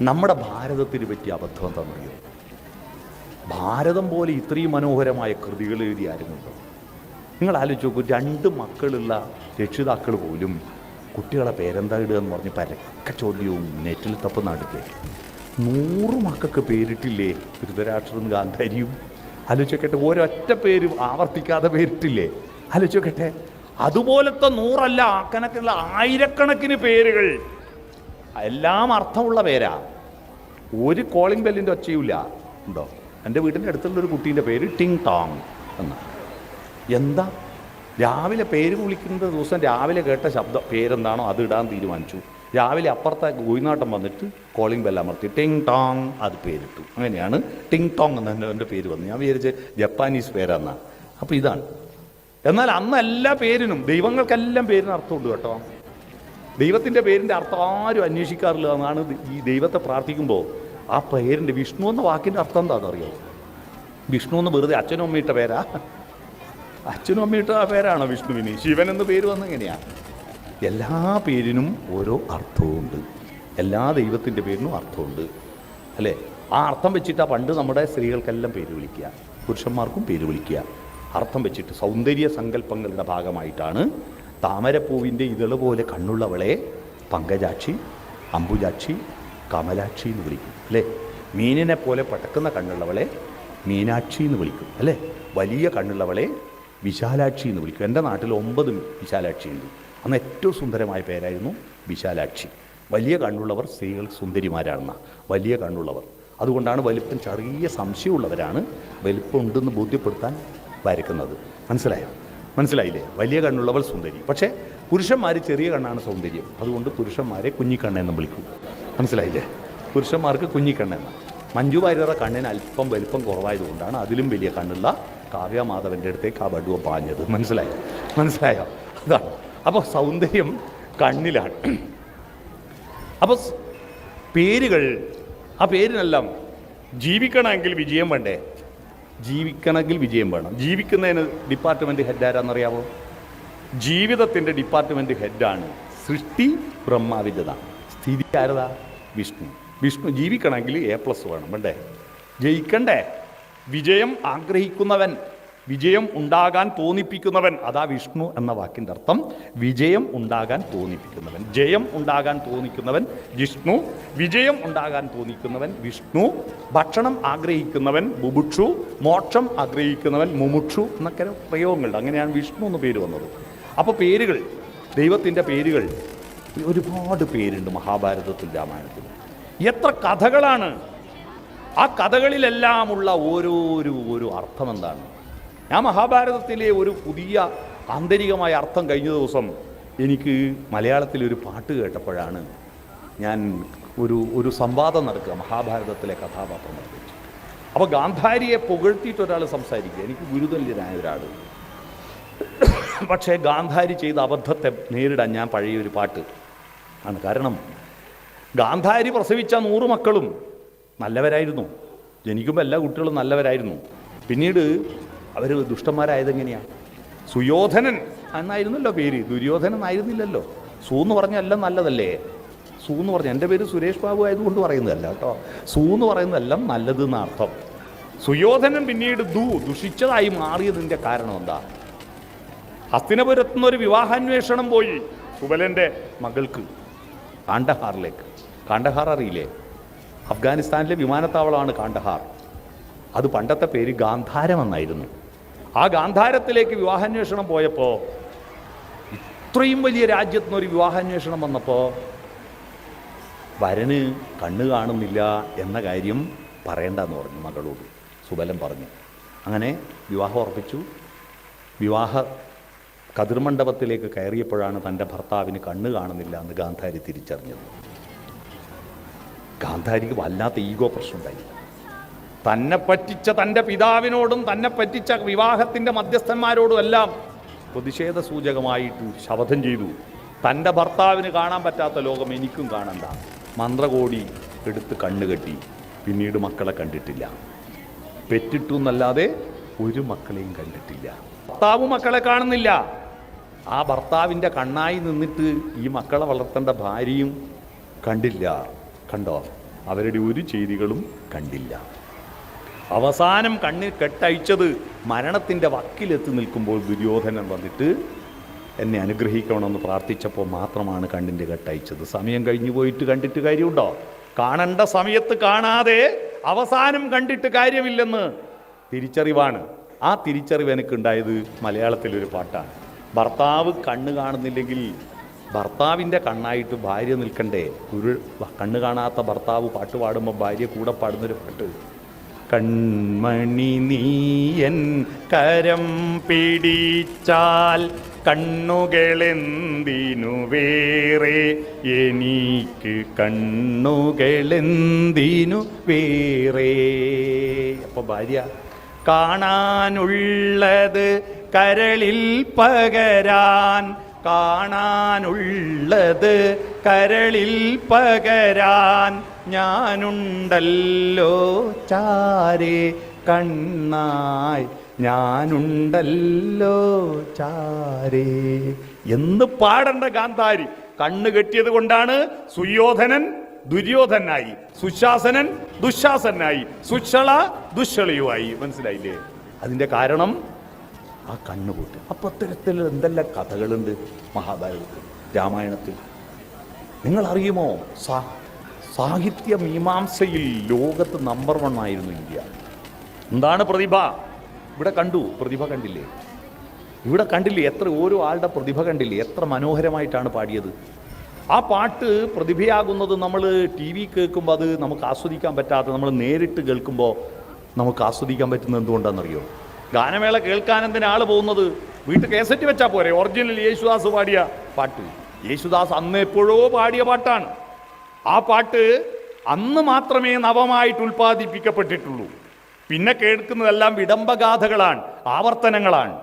നമ്മുടെ ഭാരതത്തിന് പറ്റിയ അബദ്ധം എന്താണെന്നറിയോ? ഭാരതം പോലെ ഇത്രയും മനോഹരമായ കൃതികൾ എഴുതി ആരുന്നുണ്ടോ നിങ്ങൾ ആലോചിച്ച് നോക്കൂ രണ്ട് മക്കളുള്ള രക്ഷിതാക്കൾ പോലും കുട്ടികളെ പേരെന്താ ഇടുക എന്ന് പറഞ്ഞ് പരക്ക ചോദ്യവും നെറ്റിൽ തപ്പ് നടക്കേ നൂറ് മക്കൾക്ക് പേരിട്ടില്ലേ ധൃതരാഷ്ട്രം ഗാന്ധാരിയും? ആലോചിക്കട്ടെ ഒരൊറ്റ പേരും ആവർത്തിക്കാതെ പേരിട്ടില്ലേ? ആലോചിക്കട്ടെ അതുപോലത്തെ നൂറല്ല കണക്കുള്ള ആയിരക്കണക്കിന് പേരുകൾ എല്ലാം അർത്ഥമുള്ള പേരാ. ഒരു കോളിംഗ് ബെല്ലിന്റെ ഒച്ചയുമില്ല. ഉണ്ടോ? എന്റെ വീടിന്റെ അടുത്തുള്ള ഒരു കുട്ടീന്റെ പേര് ടിങ് ടോങ് എന്ന്. എന്താ? രാവിലെ പേര് വിളിക്കുന്ന ദിവസം രാവിലെ കേട്ട ശബ്ദം പേരെന്താണോ അത് ഇടാൻ തീരുമാനിച്ചു. രാവിലെ അപ്പുറത്തെ ഗോയിനാട്ടം വന്നിട്ട് കോളിംഗ് ബെൽ അമർത്തി ടിങ് ടോങ് അത് പേരിട്ടു. അങ്ങനെയാണ് ടിങ് ടോങ് എന്ന് എന്റെ പേര് വന്നു ഞാൻ വിചാരിച്ച് ജപ്പാനീസ് പേരാന്നാണ് അപ്പോൾ ഇതാണ്. എന്നാൽ അന്ന് എല്ലാ പേരിനും ദൈവങ്ങൾക്കെല്ലാം പേരിന് അർത്ഥമുണ്ട് കേട്ടോ. ദൈവത്തിന്റെ പേരിന്റെ അർത്ഥം ആരും അന്വേഷിക്കാറില്ല എന്നാണ് ഈ ദൈവത്തെ പ്രാർത്ഥിക്കുമ്പോൾ ആ പേരിന്റെ വിഷ്ണു എന്ന വാക്കിന്റെ അർത്ഥം എന്താണെന്ന് അറിയോ വിഷ്ണു എന്ന് വെറുതെ അച്ഛനും അമ്മയിട്ട പേരാ? അച്ഛനും അമ്മയിട്ട ആ പേരാണോ വിഷ്ണുവിന്? ശിവൻ എന്ന് പേര് വന്നെങ്ങനെയാ എല്ലാ പേരിനും ഓരോ അർത്ഥവുമുണ്ട്. എല്ലാ ദൈവത്തിന്റെ പേരിനും അർത്ഥമുണ്ട് അല്ലേ? ആ അർത്ഥം വെച്ചിട്ടാണ് പണ്ട് നമ്മുടെ സ്ത്രീകൾക്കെല്ലാം പേര് വിളിക്കുക. പുരുഷന്മാർക്കും പേര് വിളിക്കുക. അർത്ഥം വെച്ചിട്ട് സൗന്ദര്യ സങ്കല്പങ്ങളുടെ ഭാഗമായിട്ടാണ് താമരപ്പൂവിന്റെ ഇതൾ പോലെ കണ്ണുള്ളവളെ പങ്കജാക്ഷി അംബുജാക്ഷി കമലാക്ഷി എന്ന് വിളിക്കും അല്ലേ? മീനിനെ പോലെ പടക്കുന്ന കണ്ണുള്ളവളെ മീനാക്ഷി എന്ന് വിളിക്കും അല്ലേ? വലിയ കണ്ണുള്ളവളെ വിശാലാക്ഷി എന്ന് വിളിക്കും. എന്റെ നാട്ടിൽ ഒമ്പത് വിശാലാക്ഷി ഉണ്ട്. അന്ന് ഏറ്റവും സുന്ദരമായ പേരായിരുന്നു വിശാലാക്ഷി. വലിയ കണ്ണുള്ളവർ സ്ത്രീകൾ സുന്ദരിമാരാണെന്ന. വലിയ കണ്ണുള്ളവർ. അതുകൊണ്ടാണ് വലിപ്പം ചെറിയ സംശയമുള്ളവരാണ് വലിപ്പം ഉണ്ടെന്ന് ബോധ്യപ്പെടുത്താൻ വരയ്ക്കുന്നത്. മനസ്സിലായോ? മനസ്സിലായില്ലേ? വലിയ കണ്ണുള്ളവൾ സുന്ദരി പക്ഷേ പുരുഷന്മാർ ചെറിയ കണ്ണാണ് സൗന്ദര്യം. അതുകൊണ്ട് പുരുഷന്മാരെ കുഞ്ഞിക്കണ്ണെന്ന് വിളിക്കും. മനസ്സിലായില്ലേ? പുരുഷന്മാർക്ക് കുഞ്ഞിക്കണ്ണെന്ന് മഞ്ജു വാര്യരുടെ കണ്ണിന് അല്പം വലിപ്പം കുറവായതുകൊണ്ടാണ് അതിലും വലിയ കണ്ണുള്ള കാവ്യ മാധവന്റെ അടുത്തേക്ക് ആ ബഡുവ പാഞ്ഞത്. മനസ്സിലായോ? മനസ്സിലായോ? അതാണ്. അപ്പോൾ സൗന്ദര്യം കണ്ണിലാണ്. അപ്പോൾ പേരുകൾ ആ പേരിനെല്ലാം ജീവിക്കണമെങ്കിൽ വിജയം വേണ്ടേ? ജീവിക്കണമെങ്കിൽ വിജയം വേണം. ജീവിക്കുന്നതിന് ഡിപ്പാർട്ട്മെന്റ് ഹെഡ് ആരാന്നറിയാമോ ജീവിതത്തിന്റെ ഡിപ്പാർട്ട്മെന്റ് ഹെഡാണ് സൃഷ്ടി ബ്രഹ്മാവിദ്യത സ്ഥിതി ആരതാ? വിഷ്ണു. വിഷ്ണു ജീവിക്കണമെങ്കിൽ എ പ്ലസ് വേണം. വേണ്ടേ? ജയിക്കണ്ടേ? വിജയം ആഗ്രഹിക്കുന്നവൻ. വിജയം ഉണ്ടാകാൻ തോന്നിപ്പിക്കുന്നവൻ അതാ വിഷ്ണു എന്ന വാക്കിന്റെ അർത്ഥം വിജയം ഉണ്ടാകാൻ തോന്നിപ്പിക്കുന്നവൻ. ജയം ഉണ്ടാകാൻ തോന്നിക്കുന്നവൻ ജിഷ്ണു വിജയം ഉണ്ടാകാൻ തോന്നിക്കുന്നവൻ വിഷ്ണു ഭക്ഷണം ആഗ്രഹിക്കുന്നവൻ ബുഭുക്ഷു മോക്ഷം ആഗ്രഹിക്കുന്നവൻ മുമുക്ഷു എന്നൊക്കെ പ്രയോഗങ്ങളുണ്ട്. അങ്ങനെയാണ് വിഷ്ണു എന്ന് പേര് വന്നത്. അപ്പോൾ പേരുകൾ ദൈവത്തിന്റെ പേരുകൾ ഒരുപാട് പേരുണ്ട് മഹാഭാരതത്തിൽ രാമായണത്തിൽ. എത്ര കഥകളാണ്? ആ കഥകളിലെല്ലാമുള്ള ഓരോരോ ഓരോ അർത്ഥം എന്താണ് ഞാൻ മഹാഭാരതത്തിലെ ഒരു പുതിയ ആന്തരികമായ അർത്ഥം കഴിഞ്ഞ ദിവസം എനിക്ക് മലയാളത്തിൽ ഒരു പാട്ട് കേട്ടപ്പോഴാണ് ഞാൻ ഒരു ഒരു സംവാദം നടക്കുക മഹാഭാരതത്തിലെ കഥാപാത്രം കുറിച്ച് അപ്പോൾ ഗാന്ധാരിയെ പുകഴ്ത്തിയിട്ട് ഒരാൾ സംസാരിക്കുക. എനിക്ക് ഗുരുതല്യനായ ഒരാൾ പക്ഷേ ഗാന്ധാരി ചെയ്ത അബദ്ധത്തെ നേരിടാൻ ഞാൻ പഴയ ഒരു പാട്ട് ആണ്. കാരണം ഗാന്ധാരി പ്രസവിച്ച നൂറ് മക്കളും നല്ലവരായിരുന്നു. ജനിക്കുമ്പോൾ എല്ലാ കുട്ടികളും നല്ലവരായിരുന്നു. പിന്നീട് അവർ ദുഷ്ടന്മാരായതെങ്ങനെയാണ് സുയോധനൻ. എന്നായിരുന്നല്ലോ പേര്. ദുര്യോധനൻ ആയിരുന്നില്ലല്ലോ. സൂ എന്ന് പറഞ്ഞല്ല എല്ലാം നല്ലതല്ലേ? സൂ എന്ന് പറഞ്ഞാൽ എന്റെ പേര് സുരേഷ് ബാബു ആയതുകൊണ്ട് പറയുന്നതല്ല കേട്ടോ. സൂ എന്ന് പറയുന്നതെല്ലാം നല്ലത് എന്നർത്ഥം. സുയോധനൻ പിന്നീട് ദു ദുഷിച്ചതായി മാറിയതിന്റെ കാരണം എന്താ? ഹസ്തിനപുരത്തുനിന്ന് ഒരു വിവാഹാന്വേഷണം പോയി സുബലന്റെ മകൾക്ക് കാണ്ടഹാറിലേക്ക് കാണ്ടഹാർ അറിയില്ലേ? അഫ്ഗാനിസ്ഥാനിലെ വിമാനത്താവളമാണ് കാണ്ടഹാർ അത് പണ്ടത്തെ പേര് ഗാന്ധാരം എന്നായിരുന്നു ആ ഗാന്ധാരത്തിലേക്ക് വിവാഹാന്വേഷണം പോയപ്പോൾ ഇത്രയും വലിയ രാജ്യത്തു നിന്നൊരു വിവാഹാന്വേഷണം വന്നപ്പോൾ വരന് കണ്ണ് കാണുന്നില്ല എന്ന കാര്യം പറയണ്ടെന്ന് പറഞ്ഞു മകളോട്. സുബലൻ പറഞ്ഞു. അങ്ങനെ വിവാഹം ഉറപ്പിച്ചു. വിവാഹ കതിർമണ്ഡപത്തിലേക്ക് കയറിയപ്പോഴാണ് തന്റെ ഭർത്താവിന് കണ്ണ് കാണുന്നില്ല എന്ന് ഗാന്ധാരി തിരിച്ചറിഞ്ഞത്. ഗാന്ധാരിക്ക് വല്ലാത്ത ഈഗോ പ്രശ്നമുണ്ടായി. തന്നെ പറ്റിച്ച തന്റെ പിതാവിനോടും തന്നെ പറ്റിച്ച വിവാഹത്തിന്റെ മധ്യസ്ഥന്മാരോടും എല്ലാം പ്രതിഷേധ സൂചകമായിട്ട് ശപഥം ചെയ്തു. തന്റെ ഭർത്താവിന് കാണാൻ പറ്റാത്ത ലോകം എനിക്കും കാണണ്ട. മന്ത്രകോടി എടുത്ത് കണ്ണുകെട്ടി പിന്നീട് മക്കളെ കണ്ടിട്ടില്ല. പെറ്റിട്ടു എന്നല്ലാതെ ഒരു മക്കളെയും കണ്ടിട്ടില്ല. ഭർത്താവ് മക്കളെ കാണുന്നില്ല. ആ ഭർത്താവിന്റെ കണ്ണായി നിന്നിട്ട് ഈ മക്കളെ വളർത്തേണ്ട ഭാര്യയും കണ്ടില്ല. കണ്ടോ? അവരുടെ ഒരു ചെയ്തികളും കണ്ടില്ല. അവസാനം കണ്ണിൽ കെട്ടയച്ചത് മരണത്തിന്റെ വക്കിലെത്തി നിൽക്കുമ്പോൾ ദുര്യോധനൻ വന്നിട്ട് എന്നെ അനുഗ്രഹിക്കണമെന്ന് പ്രാർത്ഥിച്ചപ്പോൾ മാത്രമാണ് കണ്ണിന്റെ കെട്ടയച്ചത് സമയം കഴിഞ്ഞു പോയിട്ട് കണ്ടിട്ട് കാര്യമുണ്ടോ? കാണേണ്ട സമയത്ത് കാണാതെ അവസാനം കണ്ടിട്ട് കാര്യമില്ലെന്ന് തിരിച്ചറിവാണ്. ആ തിരിച്ചറിവ് എനിക്കുണ്ടായത് മലയാളത്തിലൊരു പാട്ടാണ്. ഭർത്താവ് കണ്ണ് കാണുന്നില്ലെങ്കിൽ ഭർത്താവിന്റെ കണ്ണായിട്ട് ഭാര്യ നിൽക്കണ്ടേ? ഒരു കണ്ണ് കാണാത്ത ഭർത്താവ് പാട്ട് പാടുമ്പോൾ ഭാര്യ കൂടെ പാടുന്നൊരു പാട്ട് കൺമണി നീയൻ കരം പിടിച്ചാൽ കണ്ണുകളെന്തിനു വേറെ? എനിക്ക് കണ്ണുകളെന്തിനു വേറെ? അപ്പൊ ഭാര്യ കാണാനുള്ളത് കരളിൽ പകരാൻ കാണാനുള്ളത് കരളിൽ പകരാൻ ഞാനുണ്ടല്ലോ ചാരേ കണ്ണായി. ഞാനുണ്ടല്ലോ ചാരേ. എന്ന് പാടണ്ട കാന്താരി കണ്ണ് കെട്ടിയത് കൊണ്ടാണ് സുയോധനൻ ദുര്യോധനായി സുശാസനൻ ദുശാസനായി സുഷള ദുശ്ശളിയുമായി മനസ്സിലായില്ലേ? അതിന്റെ കാരണം ആ കണ്ണുപൂട്ട് അപ്പോൾ അത്തരത്തിൽ എന്തെല്ലാം കഥകളുണ്ട് മഹാഭാരതത്തിൽ? രാമായണത്തിൽ. നിങ്ങൾ അറിയുമോ സാ സാഹിത്യ മീമാംസയിൽ ലോകത്ത് നമ്പർ വൺ ആയിരുന്നു ഇന്ത്യ. എന്താണ് പ്രതിഭ? ഇവിടെ കണ്ടു പ്രതിഭ കണ്ടില്ലേ? ഇവിടെ കണ്ടില്ലേ? എത്ര ഓരോ ആളുടെ പ്രതിഭ കണ്ടില്ലേ? എത്ര മനോഹരമായിട്ടാണ് പാടിയത്. ആ പാട്ട് പ്രതിഭയാകുന്നത് നമ്മൾ ടി വി കേൾക്കുമ്പോൾ അത് നമുക്ക് ആസ്വദിക്കാൻ പറ്റാത്ത നമ്മൾ നേരിട്ട് കേൾക്കുമ്പോൾ നമുക്ക് ആസ്വദിക്കാൻ പറ്റുന്നത് എന്തുകൊണ്ടാണെന്നറിയോ? ഗാനമേള കേൾക്കാൻ എന്തിനാ ആൾ പോകുന്നത്? വീട്ടിൽ കേസറ്റ് വെച്ചാൽ പോരെ. ഒറിജിനൽ യേശുദാസ് പാടിയ പാട്ട്. യേശുദാസ് അന്ന് എപ്പോഴോ പാടിയ പാട്ടാണ്. ആ പാട്ട് അന്ന് മാത്രമേ നവമായിട്ട് ഉൽപ്പാദിപ്പിക്കപ്പെട്ടിട്ടുള്ളൂ. പിന്നെ കേൾക്കുന്നതെല്ലാം വിടംബഗാഥകളാണ് ആവർത്തനങ്ങളാണ്.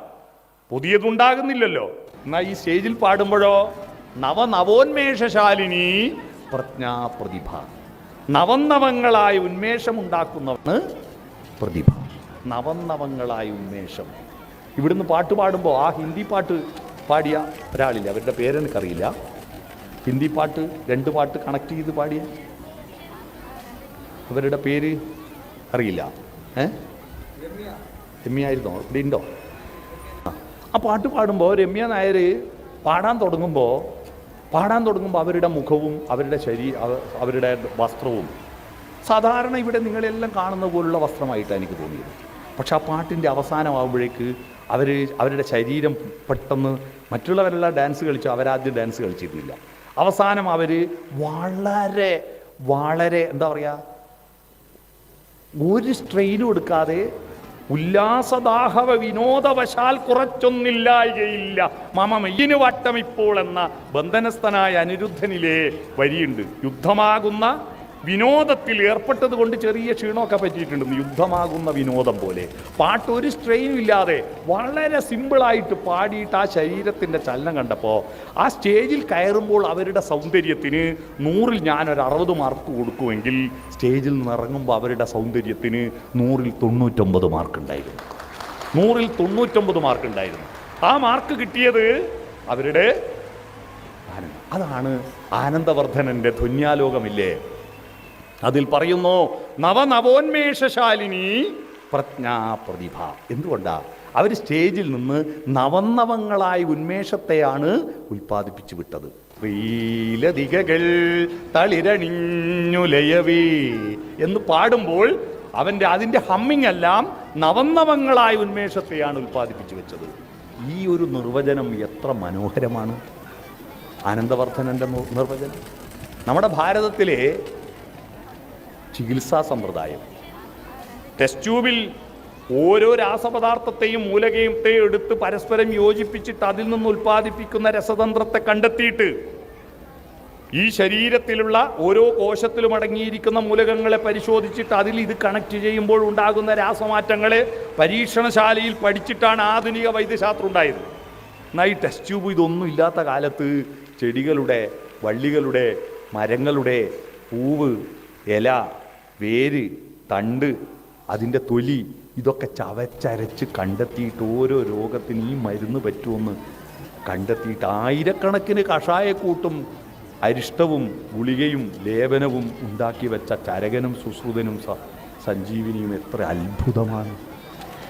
പുതിയതുണ്ടാകുന്നില്ലല്ലോ. എന്നാൽ ഈ സ്റ്റേജിൽ പാടുമ്പോഴോ? നവനവോന്മേഷശാലിനി പ്രജ്ഞാപ്രതിഭ. നവനവങ്ങളായ ഉന്മേഷമുണ്ടാക്കുന്നവണ് പ്രതിഭ. നവനവങ്ങളായ ഉന്മേഷം. ഇവിടുന്ന് പാട്ട് പാടുമ്പോൾ ആ ഹിന്ദി പാട്ട് പാടിയ ഒരാളില്ല. അവരുടെ പേരെനിക്കറിയില്ല. ഹിന്ദി പാട്ട് രണ്ട് പാട്ട് കണക്ട് ചെയ്ത് പാടിയ അവരുടെ പേര് അറിയില്ല. ഏ? രമ്യായിരുന്നോ? ഇവിടെ ഉണ്ടോ? ആ. പാട്ട് പാടുമ്പോൾ രമ്യ നായർ പാടാൻ തുടങ്ങുമ്പോൾ പാടാൻ തുടങ്ങുമ്പോൾ അവരുടെ മുഖവും അവരുടെ ശരീ അവ- അവരുടെ വസ്ത്രവും സാധാരണ ഇവിടെ നിങ്ങളെല്ലാം കാണുന്ന പോലുള്ള വസ്ത്രമായിട്ടാണ് എനിക്ക് തോന്നിയത്. പക്ഷെ ആ പാട്ടിന്റെ അവസാനമാകുമ്പോഴേക്ക് അവർ അവരുടെ ശരീരം പെട്ടെന്ന് മറ്റുള്ളവരെല്ലാം ഡാൻസ് കളിച്ചു അവരാദ്യം ഡാൻസ് കളിച്ചിരുന്നില്ല. അവസാനം അവർ വളരെ വളരെ എന്താ പറയുക ഒരു സ്ട്രെയിനും എടുക്കാതെ ഉല്ലാസദാഹവ വിനോദവശാൽ കുറച്ചൊന്നില്ലായികയില്ല മമ വട്ടം ഇപ്പോൾ എന്ന ബന്ധനസ്ഥനായ അനിരുദ്ധനിലെ വരിയുണ്ട്. യുദ്ധമാകുന്ന വിനോദത്തിൽ ഏർപ്പെട്ടത് കൊണ്ട് ചെറിയ ക്ഷീണമൊക്കെ പറ്റിയിട്ടുണ്ട്. യുദ്ധമാകുന്ന വിനോദം പോലെ. പാട്ട് ഒരു സ്ട്രെയിനും ഇല്ലാതെ വളരെ സിമ്പിളായിട്ട് പാടിയിട്ട് ആ ശരീരത്തിന്റെ ചലനം കണ്ടപ്പോൾ ആ സ്റ്റേജിൽ കയറുമ്പോൾ അവരുടെ സൗന്ദര്യത്തിന് നൂറിൽ ഞാനൊരു അറുപത് മാർക്ക് കൊടുക്കുമെങ്കിൽ സ്റ്റേജിൽ നിന്ന് ഇറങ്ങുമ്പോൾ അവരുടെ സൗന്ദര്യത്തിന് നൂറിൽ തൊണ്ണൂറ്റൊമ്പത് മാർക്ക് ഉണ്ടായിരുന്നു. നൂറിൽ തൊണ്ണൂറ്റൊമ്പത് മാർക്ക് ഉണ്ടായിരുന്നു. ആ മാർക്ക് കിട്ടിയത് അവരുടെ ആനന്ദം. അതാണ് ആനന്ദവർദ്ധനന്റെ ധ്വന്യാലോകമില്ലേ? അതിൽ പറയുന്നു നവനവോന്മേഷശാലിനി പ്രജ്ഞാപ്രതിഭ. എന്തുകൊണ്ടാ? അവർ സ്റ്റേജിൽ നിന്ന് നവനവങ്ങളായ ഉന്മേഷത്തെയാണ് ഉൽപ്പാദിപ്പിച്ചു വിട്ടത്. ശ്രീലതികകൾ തളിരണിഞ്ഞുലയവേ എന്ന് പാടുമ്പോൾ അവന്റെ അതിന്റെ ഹമ്മിങ് എല്ലാം നവനവങ്ങളായ ഉന്മേഷത്തെയാണ് ഉൽപ്പാദിപ്പിച്ചു വെച്ചത്. ഈ ഒരു നിർവചനം എത്ര മനോഹരമാണ്. ആനന്ദവർദ്ധനന്റെ നിർ- നിർവചനം. നമ്മുടെ ഭാരതത്തിലെ ചികിത്സാ സമ്പ്രദായം. ടെസ്റ്റ് ട്യൂബിൽ ഓരോ രാസപദാർത്ഥത്തെയും മൂലകത്തെയും എടുത്ത് പരസ്പരം യോജിപ്പിച്ചിട്ട് അതിൽ നിന്ന് ഉൽപ്പാദിപ്പിക്കുന്ന രസതന്ത്രത്തെ കണ്ടെത്തിയിട്ട് ഈ ശരീരത്തിലുള്ള ഓരോ കോശത്തിലും അടങ്ങിയിരിക്കുന്ന മൂലകങ്ങളെ പരിശോധിച്ചിട്ട് അതിൽ ഇത് കണക്ട് ചെയ്യുമ്പോൾ ഉണ്ടാകുന്ന രാസമാറ്റങ്ങളെ പരീക്ഷണശാലയിൽ പഠിച്ചിട്ടാണ് ആധുനിക വൈദ്യശാസ്ത്രം ഉണ്ടായത്. എന്നാൽ ഈ ടെസ്റ്റ് ട്യൂബ് ഇതൊന്നും ഇല്ലാത്ത കാലത്ത് ചെടികളുടെ വള്ളികളുടെ മരങ്ങളുടെ പൂവ് ഇല വേര് തണ്ട് അതിന്റെ തൊലി ഇതൊക്കെ ചവച്ചരച്ച് കണ്ടെത്തിയിട്ട് ഓരോ രോഗത്തിന് ഈ മരുന്ന് പറ്റുമെന്ന് കണ്ടെത്തിയിട്ട് ആയിരക്കണക്കിന് കഷായക്കൂട്ടും അരിഷ്ടവും ഗുളികയും ലേപനവും ഉണ്ടാക്കി വെച്ച ചരകനും സുശ്രുതനും സഞ്ജീവിനിയും എത്ര അത്ഭുതമാണ്.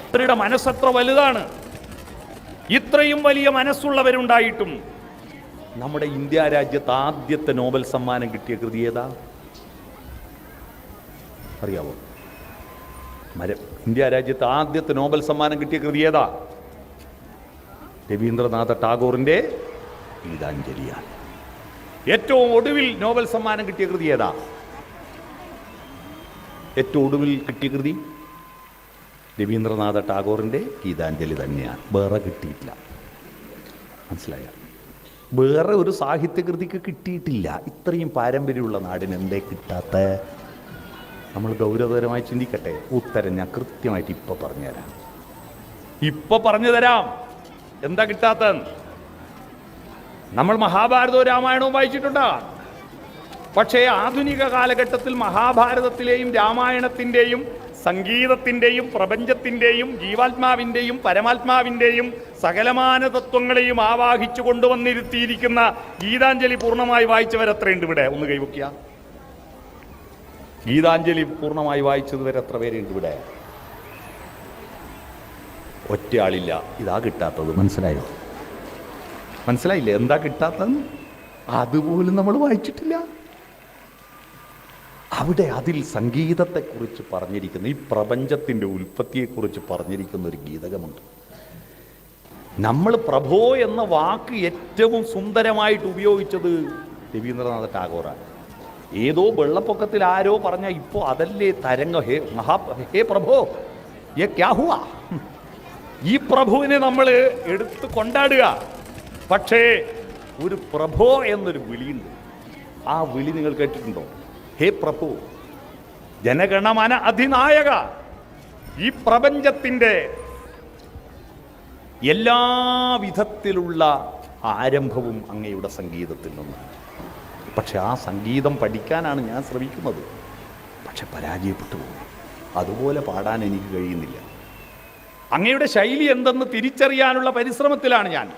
ഇത്രയുടെ മനസ്സത്ര വലുതാണ്. ഇത്രയും വലിയ മനസ്സുള്ളവരുണ്ടായിട്ടും നമ്മുടെ ഇന്ത്യ രാജ്യത്ത് ആദ്യത്തെ നോബൽ സമ്മാനം കിട്ടിയ കൃതി ഏതാ? അറിയാവോ? മര ഇന്ത്യ രാജ്യത്ത് ആദ്യത്തെ നോബൽ സമ്മാനം കിട്ടിയ കൃതി ഏതാ? രവീന്ദ്രനാഥ ടാഗോറിന്റെ ഗീതാഞ്ജലിയാണ്. ഏറ്റവും ഒടുവിൽ നോബൽ സമ്മാനം കിട്ടിയ കൃതി ഏതാ? ഏറ്റവും ഒടുവിൽ കിട്ടിയ കൃതി? രവീന്ദ്രനാഥ ടാഗോറിന്റെ ഗീതാഞ്ജലി തന്നെയാണ്. വേറെ കിട്ടിയിട്ടില്ല. മനസ്സിലായ? വേറെ ഒരു സാഹിത്യകൃതിക്ക് കിട്ടിയിട്ടില്ല. ഇത്രയും പാരമ്പര്യമുള്ള നാടിന് എന്തേ കിട്ടാത്ത നമ്മൾ ഗൗരവതരമായി ചിന്തിക്കട്ടെ? ഉത്തരം ഞാൻ കൃത്യമായിട്ട് ഇപ്പൊ പറഞ്ഞുതരാം. ഇപ്പൊ പറഞ്ഞു തരാം എന്താ കിട്ടാത്ത നമ്മൾ മഹാഭാരതവും രാമായണവും വായിച്ചിട്ടുണ്ടോ? പക്ഷേ ആധുനിക കാലഘട്ടത്തിൽ മഹാഭാരതത്തിലെയും രാമായണത്തിന്റെയും സംഗീതത്തിന്റെയും പ്രപഞ്ചത്തിന്റെയും ജീവാത്മാവിന്റെയും പരമാത്മാവിന്റെയും സകലമാന തത്വങ്ങളെയും ആവാഹിച്ചു കൊണ്ടുവന്നിരുത്തിയിരിക്കുന്ന ഗീതാഞ്ജലി പൂർണമായി വായിച്ചവരെത്രയുണ്ട് ഇവിടെ. ഒന്ന് കൈവയ്ക്കുക. ഗീതാഞ്ജലി പൂർണമായി വായിച്ചത് വരെ എത്ര പേരുണ്ട് ഇവിടെ? ഒറ്റയാളില്ല. ഇതാ കിട്ടാത്തത്. മനസ്സിലായോ? മനസ്സിലായില്ലേ? എന്താ കിട്ടാത്തത്? അതുപോലും നമ്മൾ വായിച്ചിട്ടില്ല. അവിടെ അതിൽ സംഗീതത്തെക്കുറിച്ച് പറഞ്ഞിരിക്കുന്ന ഈ പ്രപഞ്ചത്തിന്റെ ഉൽപ്പത്തിയെക്കുറിച്ച് പറഞ്ഞിരിക്കുന്ന ഒരു ഗീതകമുണ്ട്. നമ്മൾ പ്രഭോ എന്ന വാക്ക് ഏറ്റവും സുന്ദരമായിട്ട് ഉപയോഗിച്ചത് രവീന്ദ്രനാഥ ടാഗോറാണ്. ഏതോ വെള്ളപ്പൊക്കത്തിൽ ആരോ പറഞ്ഞ ഇപ്പോൾ അതല്ലേ തരംഗ. ഹേ മഹാ ഹേ പ്രഭോ ഏ ക്യാഹുവ ഈ പ്രഭുവിനെ നമ്മൾ എടുത്ത് കൊണ്ടാടുക. പക്ഷേ ഒരു പ്രഭോ എന്നൊരു വിളിയുണ്ട്. ആ വിളി നിങ്ങൾ കേട്ടിട്ടുണ്ടോ? ഹേ പ്രഭു ജനഗണമന അധിനായക. ഈ പ്രപഞ്ചത്തിന്റെ എല്ലാവിധത്തിലുള്ള ആരംഭവും അങ്ങയുടെ സംഗീതത്തിൽ നിന്നാണ്. പക്ഷെ ആ സംഗീതം പഠിക്കാനാണ് ഞാൻ ശ്രമിക്കുന്നത്. പക്ഷെ പരാജയപ്പെട്ടു പോകും അതുപോലെ പാടാൻ എനിക്ക് കഴിയുന്നില്ല. അങ്ങയുടെ ശൈലി എന്തെന്ന് തിരിച്ചറിയാനുള്ള പരിശ്രമത്തിലാണ് ഞാൻ.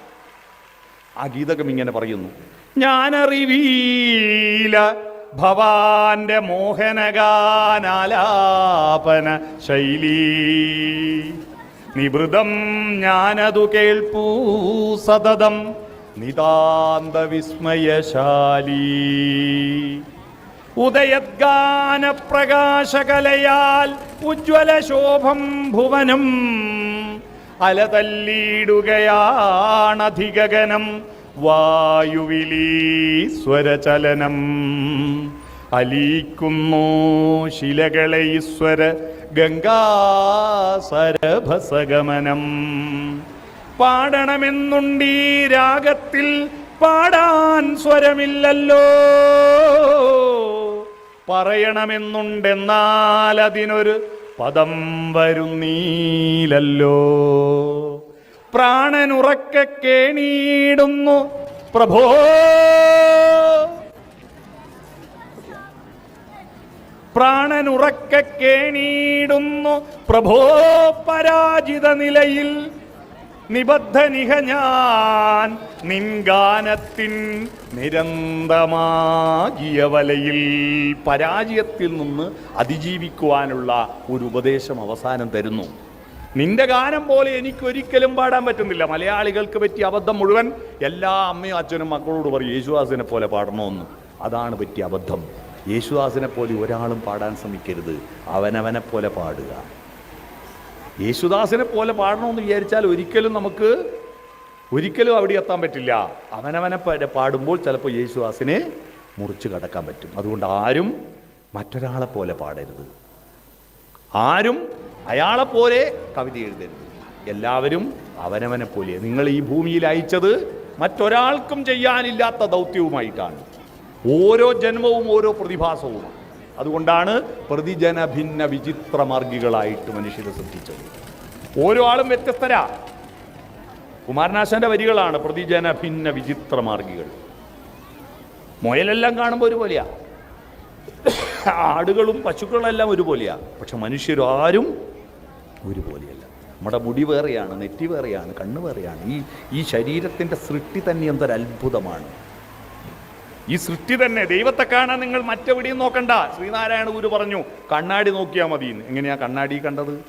ആ ഗീതകം ഇങ്ങനെ പറയുന്നു. ഞാനറിവീല ഭവാന്റെ മോഹനഗാനാലാപന ശൈലി. നിവൃതം ഞാനതു കേൾപ്പൂ സതതം. നിതാന്ത വിസ്മയശാലി ഉദയദ്ഗാന പ്രകാശകലയാൽ ഉജ്വല ശോഭം ഭുവനം അലതല്ലിടുകയാണധിഗഗനം വായുവിലീശ്വരചലനം. അലീക്കുന്നു ശിലകളെ ഈശ്വര ഗംഗാസരഭസഗമനം പാടണമെന്നുണ്ടീ രാഗത്തിൽ. പാടാൻ സ്വരമില്ലല്ലോ. പറയണമെന്നുണ്ടെന്നാൽ അതിനൊരു പദം വരുന്നീലല്ലോ പ്രാണനുറക്ക കേണീടുന്നു പ്രഭോ. പ്രാണനുറക്ക കേണീടുന്നു പ്രഭോ. പരാജിത നിലയിൽ നിബദ്ധനിഹ ഞാൻ നിൻഗാനത്തിൻ നിരന്തമാകിയ വലയിൽ പരാജയത്തിൽ നിന്ന് അതിജീവിക്കുവാനുള്ള ഒരു ഉപദേശം അവസാനം തരുന്നു. നിന്റെ ഗാനം പോലെ എനിക്ക് ഒരിക്കലും പാടാൻ പറ്റുന്നില്ല. മലയാളികൾക്ക് പറ്റിയ അബദ്ധം മുഴുവൻ എല്ലാ അമ്മയും അച്ഛനും മക്കളോട് പറയും യേശുദാസിനെ പോലെ പാടണമെന്ന് അതാണ് പറ്റിയ അബദ്ധം. യേശുദാസിനെ പോലെ ഒരാളും പാടാൻ ശ്രമിക്കരുത്. അവനവനെ പോലെ പാടുക. യേശുദാസിനെ പോലെ പാടണമെന്ന് വിചാരിച്ചാൽ ഒരിക്കലും നമുക്ക് ഒരിക്കലും അവിടെ എത്താൻ പറ്റില്ല. അവനവനെ പാടുമ്പോൾ ചിലപ്പോൾ യേശുദാസിനെ മുറിച്ച് കടക്കാൻ പറ്റും. അതുകൊണ്ട് ആരും മറ്റൊരാളെ പോലെ പാടരുത്. ആരും അയാളെ പോലെ കവിത എഴുതരുത്. എല്ലാവരും അവനവനെ പോലെ. നിങ്ങൾ ഈ ഭൂമിയിൽ അയച്ചത് മറ്റൊരാൾക്കും ചെയ്യാനില്ലാത്ത ദൗത്യവുമായിട്ടാണ്. ഓരോ ജന്മവും ഓരോ പ്രതിഭാസവുമാണ്. അതുകൊണ്ടാണ് പ്രതിജന ഭിന്ന വിചിത്ര മാർഗികളായിട്ട് മനുഷ്യരെ ശ്രദ്ധിച്ചത്. ഓരോ ആളും വ്യത്യസ്തരാ. കുമാരനാശാന്റെ വരികളാണ് പ്രതിജന ഭിന്ന വിചിത്ര മാർഗികൾ. മുയലെല്ലാം കാണുമ്പോൾ ഒരുപോലെയാ. ആടുകളും പശുക്കളെല്ലാം ഒരുപോലെയാ. പക്ഷെ മനുഷ്യരാരും ഒരുപോലെയല്ല. നമ്മുടെ മുടി വേറെയാണ് നെറ്റി വേറെയാണ് കണ്ണ് വേറെയാണ്. ഈ ഈ ശരീരത്തിന്റെ സൃഷ്ടി തന്നെ എന്തൊരു അത്ഭുതമാണ് ഈ സൃഷ്ടി തന്നെ ദൈവത്തെ കാണാൻ നിങ്ങൾ മറ്റെവിടെയും നോക്കണ്ട. ശ്രീനാരായണ ഗുരു പറഞ്ഞു കണ്ണാടി നോക്കിയാൽ മതി. എങ്ങനെയാ കണ്ണാടി കണ്ടത്?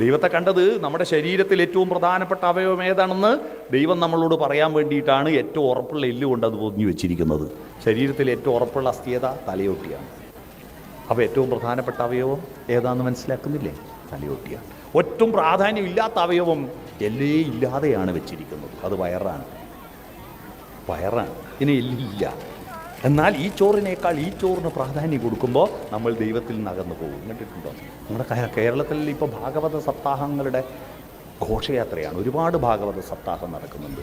ദൈവത്തെ കണ്ടത് നമ്മുടെ ശരീരത്തിൽ ഏറ്റവും പ്രധാനപ്പെട്ട അവയവം ഏതാണെന്ന് ദൈവം നമ്മളോട് പറയാൻ വേണ്ടിയിട്ടാണ് ഏറ്റവും ഉറപ്പുള്ള എല്ല് കൊണ്ട് അത് പൊതിഞ്ഞു വെച്ചിരിക്കുന്നത്. ശരീരത്തിൽ ഏറ്റവും ഉറപ്പുള്ള അസ്ഥിയത തലയോട്ടിയാണ്. അപ്പോൾ ഏറ്റവും പ്രധാനപ്പെട്ട അവയവം ഏതാണെന്ന് മനസ്സിലാക്കുന്നില്ലേ? തലയോട്ടിയാണ്. ഒട്ടും പ്രാധാന്യമില്ലാത്ത അവയവം എല്ലേ ഇല്ലാതെയാണ് വെച്ചിരിക്കുന്നത്. അത് വയറാണ്. വയറാണ്. ഇനി ഇല്ല. എന്നാൽ ഈ ചോറിനേക്കാൾ ഈ ചോറിന് പ്രാധാന്യം കൊടുക്കുമ്പോൾ നമ്മൾ ദൈവത്തിൽ നിന്ന് അകന്നു പോകും. കണ്ടിട്ടുണ്ടോ? നമ്മുടെ കേരളത്തിൽ ഇപ്പോൾ ഭാഗവത സപ്താഹങ്ങളുടെ ഘോഷയാത്രയാണ്. ഒരുപാട് ഭാഗവത സപ്താഹം നടക്കുന്നുണ്ട്.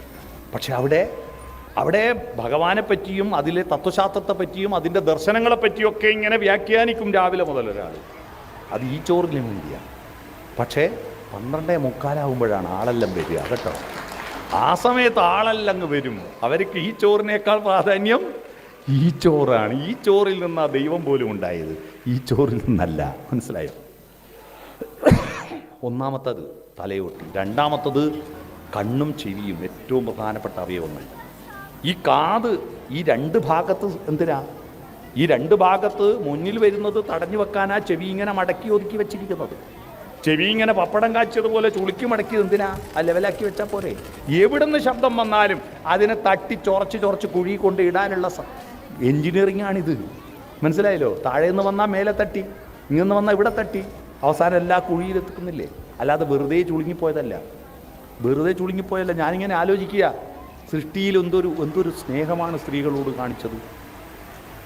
പക്ഷെ അവിടെ അവിടെ ഭഗവാനെ പറ്റിയും അതിലെ തത്വശാസ്ത്രത്തെ പറ്റിയും അതിന്റെ ദർശനങ്ങളെ പറ്റിയൊക്കെ ഇങ്ങനെ വ്യാഖ്യാനിക്കും രാവിലെ മുതൽ ഒരാൾ. അത് ഈ ചോറിന് വേണ്ടിയാണ് പക്ഷേ പന്ത്രണ്ടേ മുക്കാലാവുമ്പോഴാണ് ആളെല്ലാം വരിക. കേട്ടോ? ആ സമയത്ത് ആളല്ലങ്ങ് വരും. അവർക്ക് ഈ ചോറിനേക്കാൾ പ്രാധാന്യം ഈ ചോറാണ്. ഈ ചോറിൽ നിന്നാ ദൈവം പോലും ഉണ്ടായത്. ഈ ചോറിൽ നിന്നല്ല. മനസ്സിലായോ? ഒന്നാമത്തത് തലയോട്ടി. രണ്ടാമത്തത് കണ്ണും ചെവിയും ഏറ്റവും പ്രധാനപ്പെട്ട അവയവങ്ങൾ. ഈ കാത് ഈ രണ്ട് ഭാഗത്ത് എന്തിനാ? ഈ രണ്ട് ഭാഗത്ത് മുന്നിൽ വരുന്നത് തടഞ്ഞു വെക്കാനാ ചെവി ഇങ്ങനെ മടക്കി ഒതുക്കി വെച്ചിരിക്കുന്നത്. ചെവി ഇങ്ങനെ പപ്പടം കാച്ചതുപോലെ ചുളുക്കി മടക്കിയത് എന്തിനാ? ആ ലെവലാക്കി വെച്ചാൽ പോരെ. എവിടുന്ന് ശബ്ദം വന്നാലും അതിനെ തട്ടി ചൊറച്ച് ചൊറച്ച് കുഴി കൊണ്ട് ഇടാനുള്ള എൻജിനീയറിംഗ് ആണിത് മനസ്സിലായല്ലോ? താഴെ നിന്ന് വന്നാൽ മേലെ തട്ടി ഇങ്ങനെ വന്നാൽ ഇവിടെ തട്ടി. അവസാനം എല്ലാ കുഴിയിലെത്തിക്കുന്നില്ലേ അല്ലാതെ വെറുതെ ചുളുങ്ങിപ്പോയതല്ല വെറുതെ ചുളുങ്ങിപ്പോയല്ല ഞാനിങ്ങനെ ആലോചിക്കുക. സൃഷ്ടിയിൽ എന്തൊരു എന്തൊരു സ്നേഹമാണ് സ്ത്രീകളോട് കാണിച്ചത്.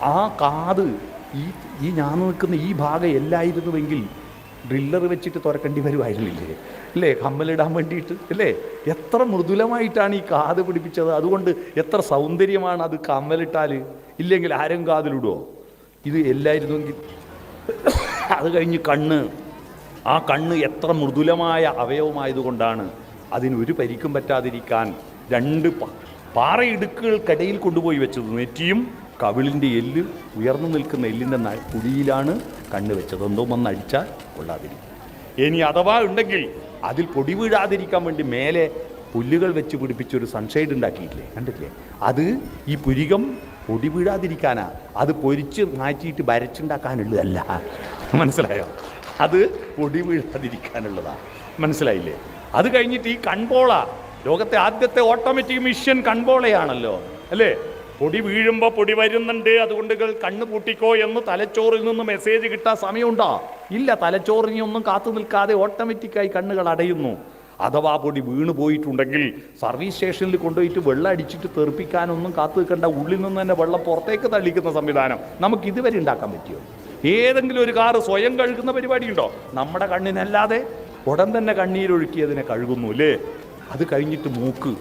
ആ കാത് ഈ ഈ ഞാൻ നിൽക്കുന്ന ഈ ഭാഗം എല്ലായിരുന്നുവെങ്കിൽ ഡ്രില്ലർ വെച്ചിട്ട് തുറക്കേണ്ടി വരുമായിരുന്നില്ലേ അല്ലേ? കമ്മലിടാൻ വേണ്ടിയിട്ട് അല്ലേ? എത്ര മൃദുലമായിട്ടാണ് ഈ കാത് പിടിപ്പിച്ചത്. അതുകൊണ്ട് എത്ര സൗന്ദര്യമാണ് അത് കമ്മലിട്ടാൽ ഇല്ലെങ്കിൽ ആരും കാതിലിടുമോ ഇത് എല്ലായിരുന്നെങ്കിൽ അത് കഴിഞ്ഞ് കണ്ണ്. ആ കണ്ണ് എത്ര മൃദുലമായ അവയവമായതുകൊണ്ടാണ് അതിനൊരു പരിക്കും പറ്റാതിരിക്കാൻ രണ്ട് പാറയിടുക്കുകൾക്കിടയിൽ കൊണ്ടുപോയി വെച്ചത്. നെറ്റിയും കവിളിന്റെ എല്ല് ഉയർന്നു നിൽക്കുന്ന എല്ലിന്റെ കുഴിയിലാണ് കണ്ണ് വെച്ചത് എന്തോ ഒന്ന് അടിച്ചാൽ കൊള്ളാതിരിക്കും. ഇനി അഥവാ ഉണ്ടെങ്കിൽ അതിൽ പൊടി വീഴാതിരിക്കാൻ വേണ്ടി മേലെ പുല്ലുകൾ വെച്ച് പിടിപ്പിച്ചൊരു സൺഷെയ്ഡ് ഉണ്ടാക്കിയിട്ടില്ലേ? കണ്ടില്ലേ അത് ഈ പുരികം പൊടി വീഴാതിരിക്കാനാ. അത് പൊരിച്ച് മാറ്റിയിട്ട് വരച്ചുണ്ടാക്കാനുള്ളതല്ല. മനസ്സിലായോ? അത് പൊടി വീഴാതിരിക്കാനുള്ളതാ. മനസ്സിലായില്ലേ? അത് കഴിഞ്ഞിട്ട് ഈ കൺപോള ലോകത്തെ ആദ്യത്തെ ഓട്ടോമാറ്റിക് മിഷ്യൻ കൺപോളയാണല്ലോ അല്ലേ? പൊടി വീഴുമ്പോൾ പൊടി വരുന്നുണ്ട്. അതുകൊണ്ട് കണ്ണു പൂട്ടിക്കോ എന്ന് തലച്ചോറിൽ നിന്ന് മെസ്സേജ് കിട്ടാൻ സമയമുണ്ടോ? ഇല്ല തലച്ചോറിനൊന്നും കാത്തു നിൽക്കാതെ ഓട്ടോമാറ്റിക്കായി കണ്ണുകൾ അടയുന്നു. അഥവാ പൊടി വീണ് പോയിട്ടുണ്ടെങ്കിൽ സർവീസ് സ്റ്റേഷനിൽ കൊണ്ടുപോയിട്ട് വെള്ളം അടിച്ചിട്ട് തെറിപ്പിക്കാനൊന്നും കാത്തു നിൽക്കേണ്ട. ഉള്ളിൽ നിന്ന് തന്നെ വെള്ളം പുറത്തേക്ക് തള്ളിക്കുന്ന സംവിധാനം നമുക്ക് ഇതുവരെ ഉണ്ടാക്കാൻ പറ്റുമോ ഏതെങ്കിലും ഒരു കാറ് സ്വയം കഴുകുന്ന പരിപാടി ഉണ്ടോ നമ്മുടെ കണ്ണിനല്ലാതെ ഉടൻ തന്നെ കണ്ണീരൊഴുക്കി അതിനെ കഴുകുന്നു അല്ലേ? അത് കഴിഞ്ഞിട്ട് മൂക്ക്.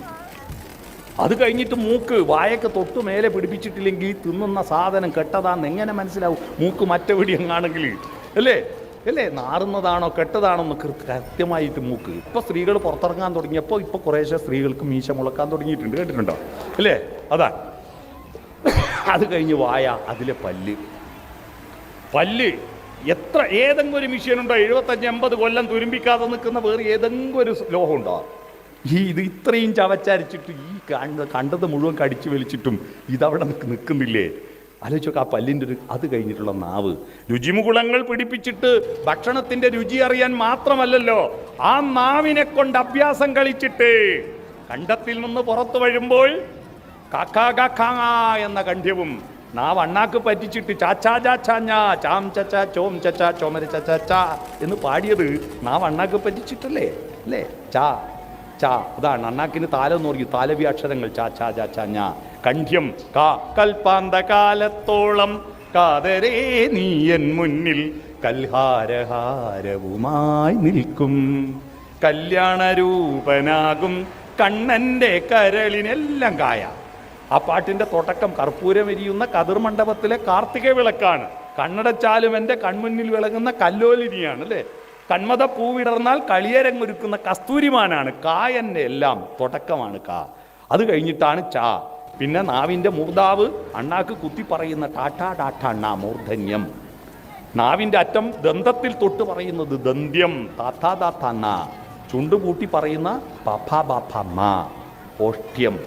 അത് കഴിഞ്ഞിട്ട് മൂക്ക് വായക്ക് തൊട്ട് മേലെ പിടിപ്പിച്ചിട്ടില്ലെങ്കിൽ തിന്നുന്ന സാധനം കെട്ടതാന്ന് എങ്ങനെ മനസ്സിലാവും? മൂക്ക് മറ്റെവിടെ എങ്ങാണെങ്കിൽ അല്ലേ? അല്ലേ? നാറുന്നതാണോ കെട്ടതാണോ കൃത്യമായിട്ട് മൂക്ക്. ഇപ്പോൾ സ്ത്രീകൾ പുറത്തിറങ്ങാൻ തുടങ്ങിയപ്പോൾ ഇപ്പോൾ കുറേശ്ശെ സ്ത്രീകൾക്ക് മീശ മുളക്കാൻ തുടങ്ങിയിട്ടുണ്ട്. കേട്ടിട്ടുണ്ടോ? അല്ലേ? അതാ. അത് കഴിഞ്ഞ് വായ അതിലെ പല്ല്. പല്ല് എത്ര ഏതെങ്കിലും ഒരു മിഷീനുണ്ടോ ഉണ്ടോ? എഴുപത്തഞ്ച് എൺപത് കൊല്ലം തുരുമ്പിക്കാതെ നിൽക്കുന്ന വേറെ ഏതെങ്കിലും ഒരു ലോഹം ഉണ്ടോ? ഈ ഇത് ഇത്രയും ചവച്ചരിച്ചിട്ട് ഈ കണ്ട കണ്ടത് മുഴുവൻ കടിച്ചു വലിച്ചിട്ടും ഇതവിടെ നിൽക്ക് നിൽക്കുന്നില്ലേ ആലോചിച്ചൊക്കെ ആ പല്ലിന്റെ ഒരു അത് കഴിഞ്ഞിട്ടുള്ള നാവ്. രുചിമുകുളങ്ങൾ പിടിപ്പിച്ചിട്ട് ഭക്ഷണത്തിന്റെ രുചി അറിയാൻ മാത്രമല്ലല്ലോ. ആ നാവിനെ കൊണ്ട് അഭ്യാസം കളിച്ചിട്ട് കണ്ടത്തിൽ നിന്ന് പുറത്തു വരുമ്പോൾ കാക്കാ കാക്കാ എന്ന കണ്ഠ്യവും നാവ് അണ്ണാക്ക് പറ്റിച്ചിട്ട് ചാച്ചാ ഞാ ചാം ചച്ചാ ചോം ചച്ചാ ചോമര ചച്ചാ ചാ എന്ന് പാടിയത് നാവ് അണ്ണാക്ക് പറ്റിച്ചിട്ടല്ലേ? അല്ലേ? ചാ. ചാ അതാണ് അണ്ണാക്കിന് താലം എന്ന് പറയും താലവി അക്ഷരങ്ങൾ ചാ ചാ ചാ ചാ ഞാ. കണ്ഠ്യം കാ കൽപ്പാന്ത കാലത്തോളം കാതരേ നീയൻ മുന്നിൽ കൽഹാരഹാരവുമായി നിൽക്കും. കല്യാണരൂപനാകും കണ്ണന്റെ കരളിനെല്ലാം കായ. ആ പാട്ടിന്റെ തുടക്കം കർപ്പൂരം എരിയുന്ന കതിർ മണ്ഡപത്തിലെ കാർത്തിക വിളക്കാണ് കണ്ണടച്ചാലും എന്റെ കൺമുന്നിൽ വിളങ്ങുന്ന കല്ലോലിനിയാണ് അല്ലേ? കന്മത പൂവിടർന്നാൽ കളിയരങ്ങൊരുക്കുന്ന കസ്തൂരിമാനാണ്. കായന്റെ എല്ലാം തുടക്കമാണ് കാ. അത് കഴിഞ്ഞിട്ടാണ് ചാ. പിന്നെ നാവിന്റെ മൂർദാവ് അണ്ണാക്ക് കുത്തി പറയുന്ന ടാറ്റാ ടാറ്റ അണ്ണ മൂർധന്യം. നാവിന്റെ അറ്റം ദന്തത്തിൽ തൊട്ട് പറയുന്നത് ദന്ത്യം താത്താ താത്ത ചുണ്ട് ചുണ്ടുകൂട്ടി പറയുന്ന പഫ മാ ഓഷ്ട്യം.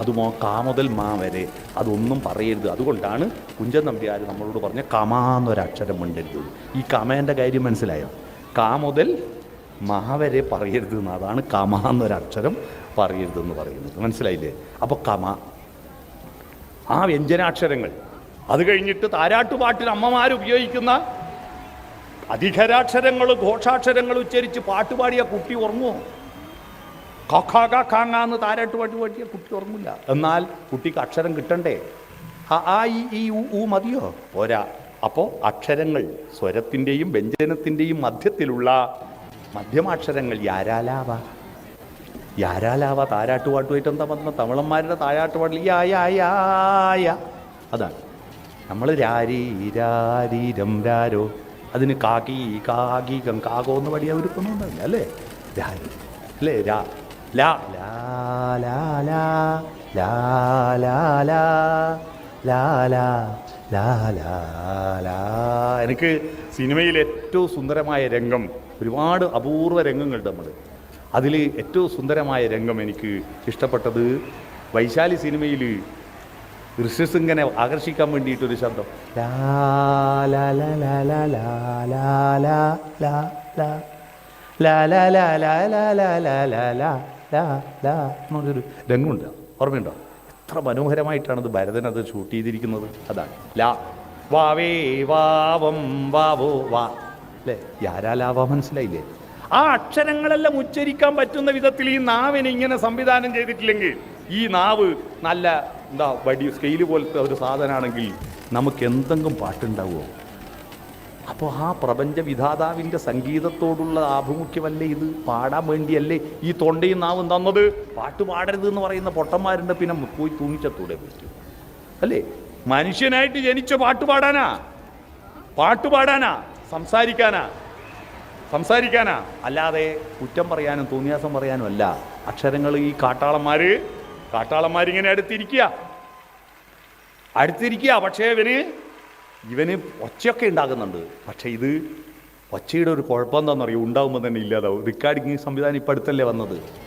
അതുമോ കാ മുതൽ മാ വരെ. അതൊന്നും പറയരുത്. അതുകൊണ്ടാണ് കുഞ്ചൻ നമ്പ്യാർ നമ്മളോട് പറഞ്ഞ കമാന്നൊരക്ഷരം മിണ്ടരുത് ഈ കമേന്റെ കാര്യം മനസ്സിലായോ? കാ മുതൽ മഹ വരെ പറയരുത് എന്ന് അതാണ് കമ എന്നൊരക്ഷരം പറയരുതെന്ന് പറയുന്നത്. മനസ്സിലായില്ലേ? അപ്പോൾ കമ. ആ വ്യഞ്ജനാക്ഷരങ്ങൾ. അത് കഴിഞ്ഞിട്ട് താരാട്ടുപാട്ടിൽ അമ്മമാർ ഉപയോഗിക്കുന്ന അധികരാക്ഷരങ്ങൾ ഘോഷാക്ഷരങ്ങൾ ഉച്ചരിച്ച് പാട്ടുപാടിയ കുട്ടി ഉറങ്ങുമോ കഖാക കാങ്ങാന്ന് താരാട്ടുപാട്ട് പാടിയ കുട്ടി ഉറങ്ങില്ല. എന്നാൽ കുട്ടിക്ക് അക്ഷരം കിട്ടണ്ടേ? ആ ഈ ഈ ഊ മതിയോ? പോരാ. അപ്പോൾ അക്ഷരങ്ങൾ സ്വരത്തിന്റെയും വ്യഞ്ജനത്തിന്റെയും മധ്യത്തിലുള്ള മധ്യമാക്ഷരങ്ങൾ യാരാലാവ? യാരാലാവ താരാട്ടുപാട്ടുമായിട്ട് എന്താ പറഞ്ഞ തമിളന്മാരുടെ താരാട്ടുപാട്ടിൽ യാ അതാണ്. നമ്മൾ രാരീരാരീരം രാരോ അതിന് കാകി കാകീകം കാകോ എന്ന് പടിയാ ഒരുക്കൊന്നുണ്ടാവില്ല അല്ലേ? രാരി. അല്ലേ? രാ ലാ ലാ ലാ ലാ ലാ ലാ ലാ ലാ. എനിക്ക് സിനിമയിൽ ഏറ്റവും സുന്ദരമായ രംഗം ഒരുപാട് അപൂർവ രംഗങ്ങളുണ്ട് നമ്മൾ അതിൽ ഏറ്റവും സുന്ദരമായ രംഗം എനിക്ക് ഇഷ്ടപ്പെട്ടത് വൈശാലി സിനിമയിൽ ഋഷ്യസിംഗനെ ആകർഷിക്കാൻ വേണ്ടിയിട്ടൊരു ശബ്ദം ലാ ലാ ലാ ലാ ലാ ലാ ലാ ലാ ലാ ലാ ലാ ലാ ലാ ലാ ലാ ലാ ലാ ലാ ലാ എന്നൊരു രംഗമുണ്ട് ഓർമ്മയുണ്ടോ എത്ര മനോഹരമായിട്ടാണ് അത് ഭരതൻ അത് ഷൂട്ട് ചെയ്തിരിക്കുന്നത്. അതാണ്. ലാ വാവേ വാവം വാവോ വാ അല്ലേ യാരാ ലാവാ മനസ്സിലായില്ലേ? ആ അക്ഷരങ്ങളെല്ലാം ഉച്ചരിക്കാൻ പറ്റുന്ന വിധത്തിൽ ഈ നാവിനെ ഇങ്ങനെ സംവിധാനം ചെയ്തിട്ടില്ലെങ്കിൽ ഈ നാവ് നല്ല എന്താ വടി സ്കെയിൽ പോലത്തെ ഒരു സാധനമാണെങ്കിൽ നമുക്ക് എന്തെങ്കിലും പാട്ടുണ്ടാവുമോ? അപ്പോൾ ആ പ്രപഞ്ച വിധാതാവിന്റെ സംഗീതത്തോടുള്ള ആഭിമുഖ്യമല്ലേ ഇത്? പാടാൻ വേണ്ടിയല്ലേ ഈ തൊണ്ടയും നാവും തന്നത്? പാട്ട് പാടരുത് എന്ന് പറയുന്ന പൊട്ടന്മാരുണ്ട് പിന്നെ പോയി തൂങ്ങിച്ചത്തൂടെ പറ്റും അല്ലേ? മനുഷ്യനായിട്ട് ജനിച്ച പാട്ട് പാടാനാ? പാട്ട് പാടാനാ? സംസാരിക്കാനാ? സംസാരിക്കാനാ? അല്ലാതെ കുറ്റം പറയാനും തോന്നിയാസം പറയാനും അല്ല. അക്ഷരങ്ങൾ ഈ കാട്ടാളന്മാര് കാട്ടാളന്മാരിങ്ങനെ അടുത്തിരിക്കുക. അടുത്തിരിക്കുക പക്ഷേ ഇവന് ഇവന് ഒച്ചയൊക്കെ ഉണ്ടാകുന്നുണ്ട്. പക്ഷേ ഇത് ഒച്ചയുടെ ഒരു കുഴപ്പം എന്താണെന്നറിയോ? ഉണ്ടാകുമ്പോൾ തന്നെ ഇല്ലാതാവും. റെക്കോർഡിങ് സംവിധാനം ഇപ്പം അടുത്തല്ലേ വന്നത്?